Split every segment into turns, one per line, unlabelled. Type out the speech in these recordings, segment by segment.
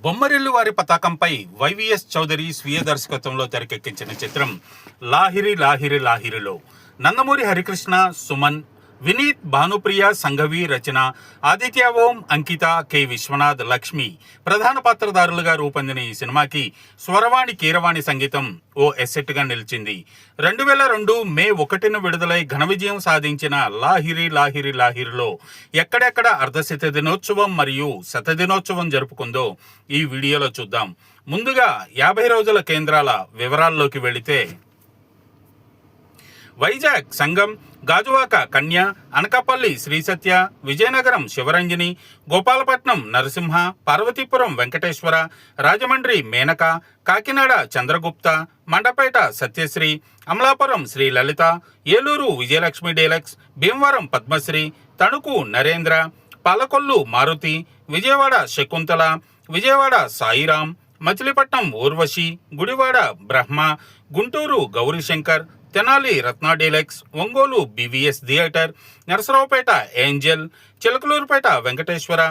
బొమ్మరిల్లు వారి పతాకంపై వైవిఎస్ చౌదరి స్వీయ దర్శకత్వంలో తెరకెక్కించిన చిత్రం లాహిరి లాహిరి లాహిరిలో. నందమూరి హరికృష్ణ సుమన్ వినీత్ భానుప్రియ సంఘవి రచన ఆదిత్య ఓం అంకిత కె. విశ్వనాథ్ లక్ష్మి. ప్రధాన పాత్రధారులుగా రూపొందిన ఈ సినిమాకి స్వరవాణి కీరవాణి సంగీతం ఓ ఎసెట్గా నిలిచింది. రెండు వేల రెండు మే ఒకటిన విడుదలై ఘన విజయం సాధించిన లాహిరి లాహిరి లాహిరిలో ఎక్కడెక్కడ అర్ధశత దినోత్సవం మరియు శతదినోత్సవం జరుపుకుందో ఈ వీడియోలో చూద్దాం. ముందుగా యాభై రోజుల కేంద్రాల వివరాల్లోకి వెళితే Vizag Sangam Gajuwaka Kanya Anakapalli Sri Satya Vizianagaram Sivaranjani Gopalapatnam Narasimha Parvathipuram Venkateswara Rajahmundry Menaka Kakinada Chandragupta Mandapeta Satyasri Amalapuram Sri Lalitha Eluru Vijayalakshmi deluxe Bhimavaram Padmasri Tanuku Narendra Palakollu Maruthi Vijayawada Shakuntala Vijayawada Sairam Machilipatnam Urvashi Gudivada Brahma Guntur Gaurishankar Tenali Ratna deluxe Ongole BVS theatre Narasaraopet Angel Chilakaluripet Venkateswara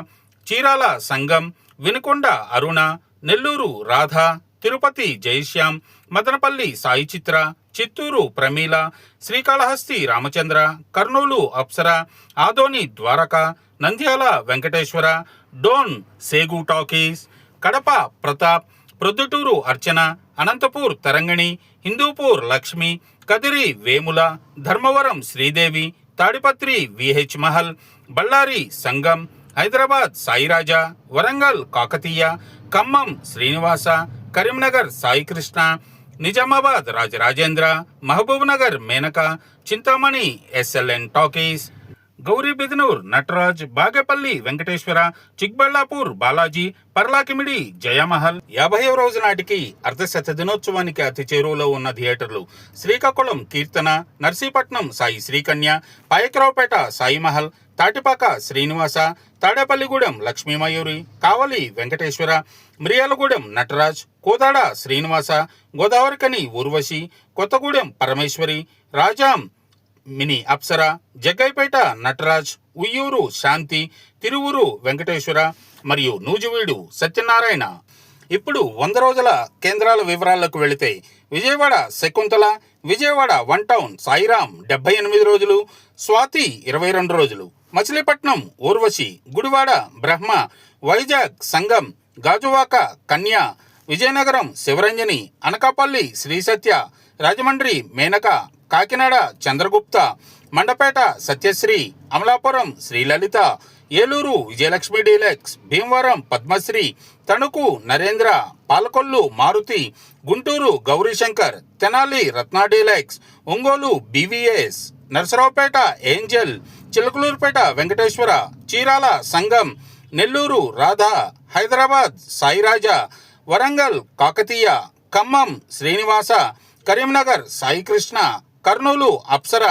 Chirala Sangam Vinukonda Aruna Nellore Radha Tirupati Jayashyam Madanapalle Sai Chitra Chittoor Pramila Srikalahasti Ramachandra Kurnool Apsara Adoni Dwaraka Nandyal Venkateswara Dhone Segu talkies Kadapa Pratap Proddatur Archana Anantapur Tarangini Hindupur Lakshmi Kadiri Vemula Dharmavaram Sridevi Tadipatri VH Mahal Bellary Sangam Hyderabad Sairaja Warangal Kakatiya Khammam Srinivasa Karimnagar Saikrishna Nizamabad Rajarajendra Mahbubnagar Menaka Chintamani SLN talkies Gauribidanur Nataraj Bagepalli Venkateswara Chikballapur Balaji Parlakimidi Jayamahal. యాభైవ రోజు నాటికి అర్ధశత దినోత్సవానికి అతి చేరువలో ఉన్న థియేటర్లు Srikakulam Keerthana Narsipatnam Sai Srikanya Payakaraopeta Saimahal Tatipaka Srinivasa Tadepalligudem Lakshmimayuri Kavali Venkateswara Miryalagudem Nataraj Kodad Srinivasa Godavarikhani Urvashi Kothagudem Parameswari Rajam mini Apsara Jaggayyapeta Nataraj Vuyyuru Shanti Tiruvuru Venkateswara మరియు నూజివీడు సత్యనారాయణ. ఇప్పుడు వంద రోజుల కేంద్రాల వివరాలకు వెళితే విజయవాడ శకుంతల విజయవాడ వన్ టౌన్ సాయిరాం డెబ్బై ఎనిమిది రోజులు స్వాతి ఇరవై రెండు రోజులు Machilipatnam Urvashi Gudivada Brahma Vizag Sangam Gajuwaka Kanya Vizianagaram Sivaranjani Anakapalli Sri Satya Rajahmundry Menaka Kakinada Chandragupta Mandapeta Satyasri Amalapuram Srilalitha Eluru Vijayalakshmi deluxe Bhimavaram Padmasri Tanuku Narendra Palakollu Maruthi Guntur Gaurishankar Tenali Ratna deluxe Ongole BVS Narasaraopet Angel Chilakaluripet Venkateswara Chirala Sangam Nellore Radha Hyderabad Sairaja Warangal Kakatiya Khammam Srinivasa Karimnagar Saikrishna Kurnool Apsara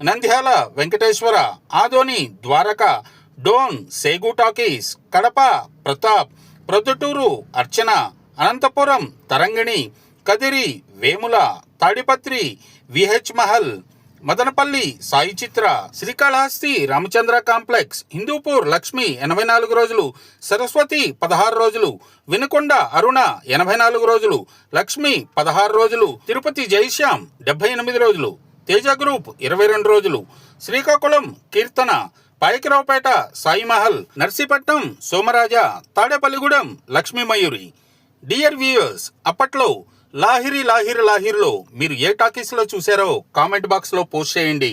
Nandyal Venkateswara Adoni Dwaraka Dhone Segu talkies Kadapa Pratap Proddatur Archana Anantapuram Tarangini Kadiri Vemula Tadipatri VH Mahal Madanapalle Sai Chitra Srikalahasti Ramachandra complex Hindupur Lakshmi ఎనభై నాలుగు రోజులు సరస్వతి పదహారు రోజులు వినుకొండ అరుణ ఎనభై నాలుగు రోజులు లక్ష్మి పదహారు రోజులు తిరుపతి జైశ్యాం డెబ్బై ఎనిమిది రోజులు తేజ గ్రూప్ ఇరవై రెండు రోజులు శ్రీకాకుళం కీర్తన పాయకరావుపేట సాయి మహల్ నర్సీపట్నం సోమరాజ తాడేపల్లిగూడెం లక్ష్మీ మయూరి. డియర్ వ్యూయర్స్ అప్పట్లో లాహిరి లాహిరి లాహిరిలో మీరు ఏ టాకీస్లో చూసారో కామెంట్ బాక్స్లో పోస్ట్ చేయండి.